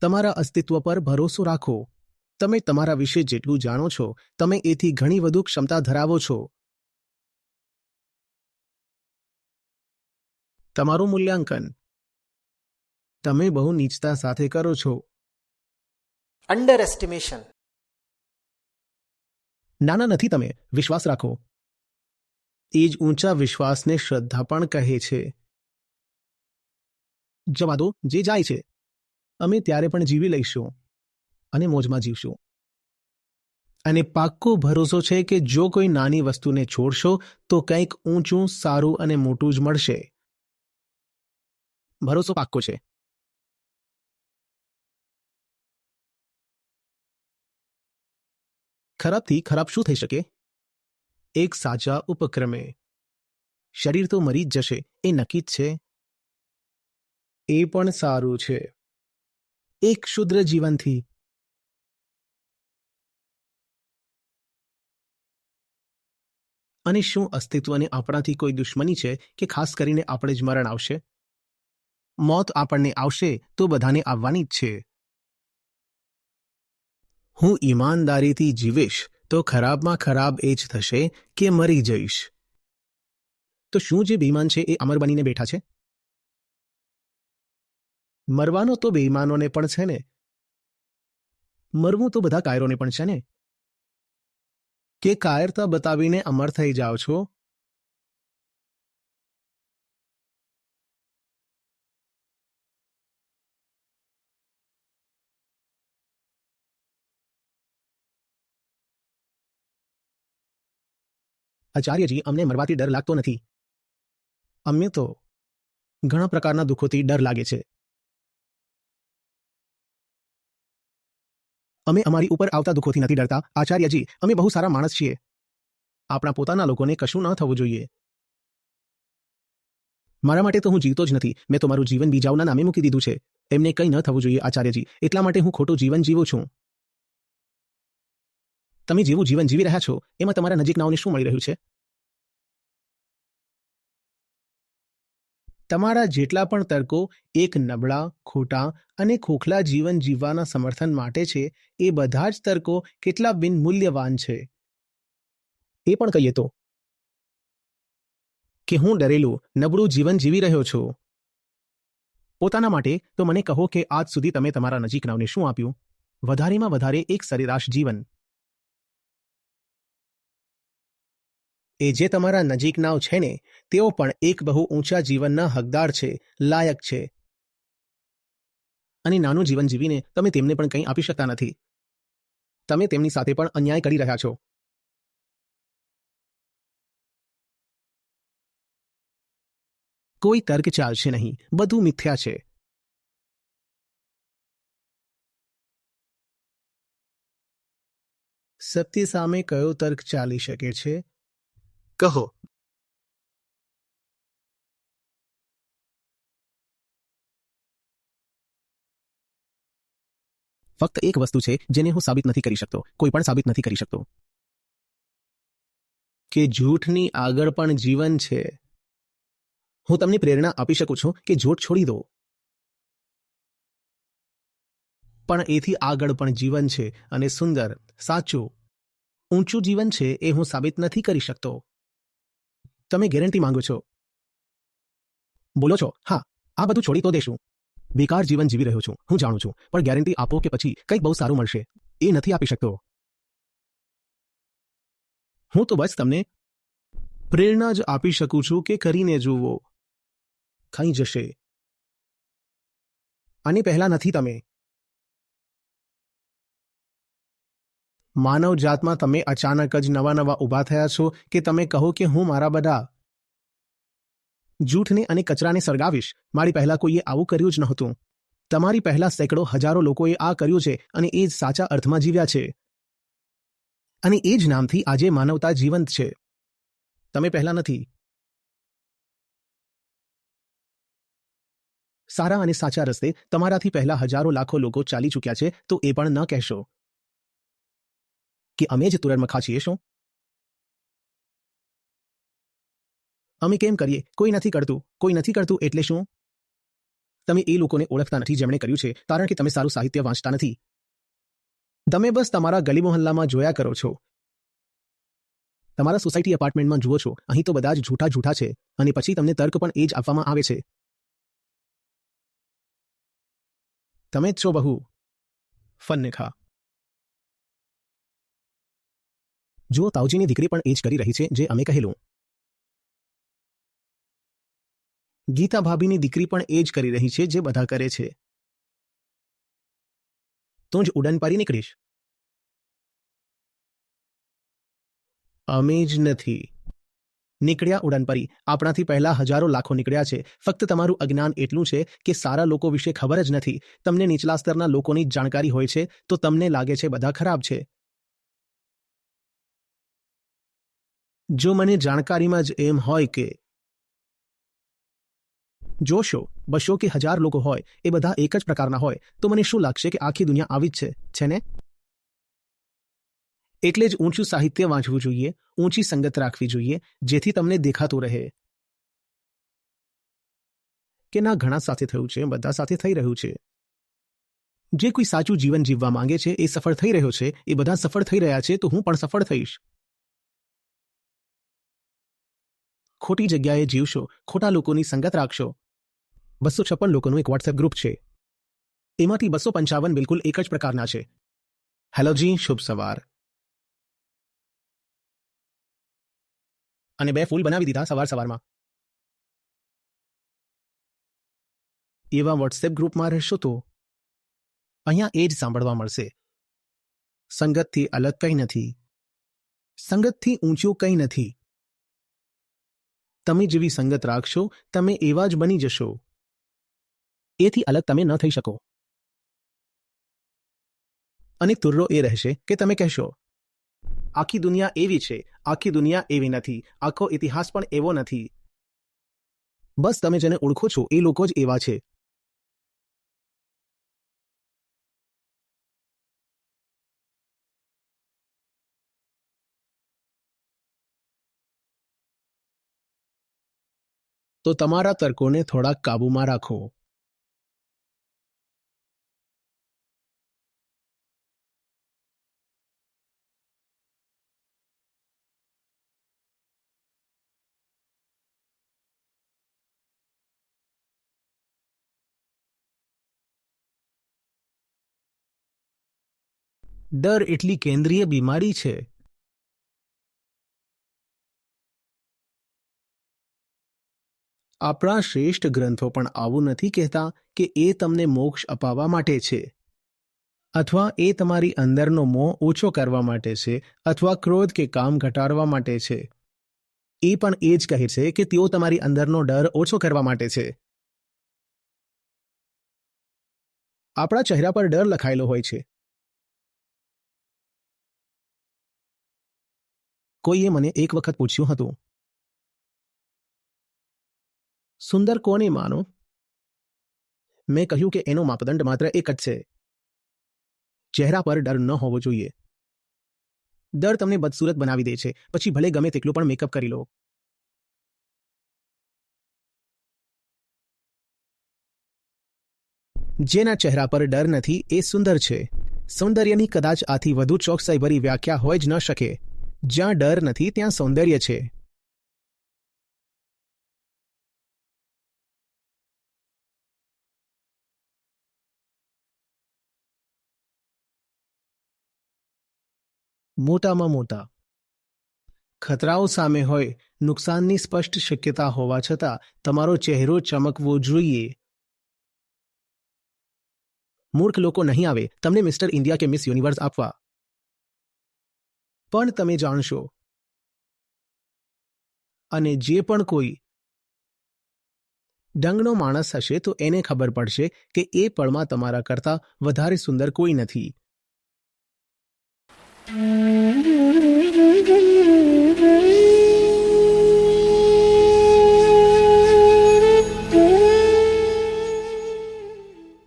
તમારા અસ્તિત્વ પર ભરોસો રાખો. તમે તમારા વિશે જેટલું જાણો છો તમે એથી ઘણી વધુ ક્ષમતા ધરાવો છો. તમારું મૂલ્યાંકન. તમે બહુ નીચતા સાથે કરો છો. અંડર એસ્ટિમેશન નાના નથી તમે વિશ્વાસ રાખો. એ જ ઊંચા વિશ્વાસને શ્રદ્ધા પણ કહે છે. જવા દો જે જાય છે. અમે ત્યારે પણ જીવી લઈશું અને મોજમાં જીવશું. અને પાક્કો ભરોસો છે કે જો કોઈ નાની વસ્તુને છોડશો, તો કંઈક ઊંચું, સારું અને મોટું જ મળશે. ભરોસો પાક્કો છે. ખરાબથી ખરાબ શું થઈ શકે? એક સાચા ઉપક્રમે. શરીર તો મરી જ જશે, એ નક્કી જ છે. એ પણ સારું છે. એક ક્ષુદ્ર જીવનથી. અને શું અસ્તિત્વને આપણાથી કોઈ દુશ્મની છે કે ખાસ કરીને આપણે જ મરણ આવશે? મોત આપણને આવશે તો બધાને આવવાની જ છે. હું ઈમાનદારીથી જીવીશ તો ખરાબમાં ખરાબ એ જ થશે કે મરી જઈશ. તો શું જે બેઈમાન છે એ અમર બનીને બેઠા છે? મરવાનો તો બેઈમાનોને પણ છે ને. મરવું તો બધા કાયરોને પણ છે ને. કે કાયરતા બતાવીને અમર થઈ જાઓ છો? આચાર્યજી અમને મરવાથી ડર લાગતો નથી. અમને તો ઘણા પ્રકારના દુઃખોથી ડર લાગે છે. અમે અમારી ઉપર આવતા દુઃખોથી નથી ડરતા, આચાર્યજી, અમે બહુ સારા માણસ છીએ. આપણા પોતાના લોકોને કશું ન થવું જોઈએ. મારા માટે તો હું જીવતો જ નથી. મેં તો મારું જીવન બીજાઓના નામે મૂકી દીધું છે. એમને કંઈ ન થવું જોઈએ, આચાર્યજી. એટલા માટે હું ખોટું જીવન જીવું છું. તમે જેવું જીવન જીવી રહ્યા છો, એમાં તમારા નજીકનાઓને શું મળી રહ્યું છે? તમારા જેટલા પણ તર્કો એક નબળા, ખોટા અને ખોખલા જીવન જીવવાના સમર્થન માટે છે, એ બધા જ તર્કો કેટલા બિનમૂલ્યવાન છે? એ પણ કહીએ તો. કે હું ડરેલું, નબળું જીવન જીવી રહ્યો છું. પોતાના માટે તો મને કહો કે આજ સુધી તમે તમારા નજીકનાઓને શું આપ્યું? વધારેમાં વધારે એક સરેરાશ જીવન. એ જે તમારા નજીકનાઓ છે ને, તેઓ પણ એક બહુ ઊંચા જીવનના હકદાર છે, લાયક છે. અને નાનું જીવન જીવીને તમે તેમને પણ કંઈ આપી શકતા નથી. તમે તેમની સાથે પણ અન્યાય કરી રહ્યા છો. કોઈ તર્ક ચાલશે નહીં, બધું મિથ્યા છે. સત્ય સામે કયો તર્ક ચાલી શકે છે? કહો. ફક્ત એક વસ્તુ છે જેને હું સાબિત નથી કરી શકતો, કોઈ પણ સાબિત નથી કરી શકતો. કે જૂઠની આગળ પણ જીવન છે. હું તમને પ્રેરણા આપી શકું છું કે જૂઠ છોડી દો. પણ એથી આગળ પણ જીવન છે અને સુંદર, સાચું. ઊંચું જીવન છે એ હું સાબિત નથી કરી શકતો. તમે ગેરંટી માંગો છો. બોલો છો, હા, આ બધું છોડી તો દેશું. બેકાર જીવન જીવી રહ્યો છું, હું જાણું છું, પણ ગેરંટી આપો કે પછી કંઈક બહુ સારું મળશે. એ નથી આપી શકતો. હું તો બસ તમને પ્રેરણા જ આપી શકું છું કે કરીને જુઓ. ખાઈ જશે. આની પહેલા નથી તમે. માનવ જાતમાં તમે અચાનક જ નવા નવા ઊભા થયા છો કે તમે કહો કે હું મારા બધા? જૂઠને અને કચરાને સળગાવીશ. મારી પહેલા કોઈએ આવું કર્યું જ નહોતું. તમારી પહેલા સેંકડો હજારો લોકોએ આ કર્યું છે અને એ જ સાચા અર્થમાં જીવ્યા છે. અને એ જ નામથી આજે માનવતા જીવંત છે. તમે પહેલા નથી. સારા અને સાચા રસ્તે તમારાથી પહેલા હજારો લાખો લોકો ચાલી ચૂક્યા છે, તો એ પણ ન કહેશો. કે અમે જ તુરણમખા છીએ શું? અમે કેમ કરીએ? કોઈ નથી કરતું. કોઈ નથી કરતું એટલે શું? તમે એ લોકોને ઓળખતા નથી જેમણે કર્યું છે, કારણ કે તમે સારું સાહિત્ય વાંચતા નથી. તમે બસ તમારા ગલી મોહલ્લામાં જોયા કરો છો. તમારા સોસાયટી એપાર્ટમેન્ટમાં જુઓ છો. અહીં તો બધા જ જૂઠા જૂઠા છે, અને પછી તમને તર્ક પણ એ જ આપવામાં આવે છે. તમે જ છો બહુ. ફન્ને ખા. જો તાવજીની દીકરી પણ એ જ કરી રહી છે જે અમે કહેલું. ગીતા ભાભીની દીકરી પણ એ જ કરી રહી છે જે બધા કરે છે. તું જ ઉડન પારી નીકળીશ. અમે જ નથી. નીકળ્યા ઉડાનપરી આપણાથી પહેલા હજારો લાખો નીકળ્યા છે. ફક્ત તમારું અજ્ઞાન એટલું છે કે સારા લોકો વિશે ખબર જ નથી. તમને નીચલા સ્તરના લોકોની જાણકારી હોય છે, તો તમને લાગે છે બધા ખરાબ છે. જો મને જાણકારીમાં જ એમ હોય કે જોશો, બસો કે હજાર લોકો હોય, એ બધા એક જ પ્રકારના હોય, તો મને શું લાગશે કે આખી દુનિયા આવી જ છે છે ને? એટલે જ ઊંચું સાહિત્ય વાંચવું જોઈએ, ઊંચી સંગત રાખવી જોઈએ, જેથી તમને દેખાતું રહે. કે ના, ઘણા સાથે થયું છે, બધા સાથે થઈ રહ્યું છે. જે કોઈ સાચું જીવન જીવવા માંગે છે, એ સફળ થઈ રહ્યો છે, એ બધા સફળ થઈ રહ્યા છે, તો હું પણ સફળ થઈશ. ખોટી જગ્યાએ જીવશો, ખોટા લોકોની સંગત રાખશો. બસો છપ્પન લોકોનું એક વોટ્સએપ ગ્રુપ છે. એમાંથી બસો પંચાવન બિલકુલ એક જ પ્રકારના છે. હેલો જી, શુભ સવાર. અને બે ફૂલ બનાવી દીધા સવાર સવારમાં. એવા વોટ્સએપ ગ્રુપમાં રહેશો તો અહીંયા એ જ સાંભળવા મળશે. સંગતથી અલગ કંઈ નથી. સંગતથી ઊંચું કંઈ નથી. તમે જેવી સંગત રાખશો, તમે એવા જ બની જશો. એથી અલગ તમે ન થઈ શકો. અને તુર્રો એ રહેશે કે તમે કહેશો, આખી દુનિયા એવી છે, આખી દુનિયા એવી નથી, આખો ઇતિહાસ પણ એવો નથી. બસ તમે જેને ઓળખો છો એ લોકો જ એવા છે. તો તમારા તર્કોને થોડાક કાબૂમાં રાખો. ડર એટલી કેન્દ્રીય બીમારી છે. આપણા શ્રેષ્ઠ ગ્રંથો પણ આવું નથી કહેતા કે એ તમને મોક્ષ અપાવવા માટે છે. અથવા એ તમારી અંદરનો મોહ ઓછો કરવા માટે છે અથવા ક્રોધ કે કામ ઘટાડવા માટે છે. એ પણ એ જ કહે છે કે તેઓ તમારી અંદરનો ડર ઓછો કરવા માટે છે. આપણા ચહેરા પર ડર લખાયેલો હોય છે. કોઈએ મને એક વખત પૂછ્યું હતું સુંદર કોને માનો? મેં કહ્યું કે એનો માપદંડ માત્ર એક જ છે. ચહેરા પર ડર ન હોવો જોઈએ. ડર તમને બદસૂરત બનાવી દે છે. પછી ભલે ગમે તેટલું પણ મેકઅપ કરી લો. જેના ચહેરા પર ડર નથી, એ સુંદર છે. સૌંદર્યની કદાચ આથી વધુ ચોકસાઈભરી વ્યાખ્યા હોય જ ન શકે. જ્યાં ડર નથી, ત્યાં સૌંદર્ય છે. મોટામાં મોટા. ખતરાઓ સામે હોય, નુકસાનની સ્પષ્ટ શક્યતા હોવા છતાં તમારો ચહેરો ચમકવો જોઈએ. મૂર્ખ લોકો નહીં આવે, તમને મિસ્ટર ઇન્ડિયા કે મિસ યુનિવર્સ આપવા. પણ તમે જાણશો. અને જે પણ કોઈ ડંગનો માણસ હશે તો એને ખબર પડશે કે એ પળમાં તમારા કરતાં વધારે સુંદર કોઈ નથી.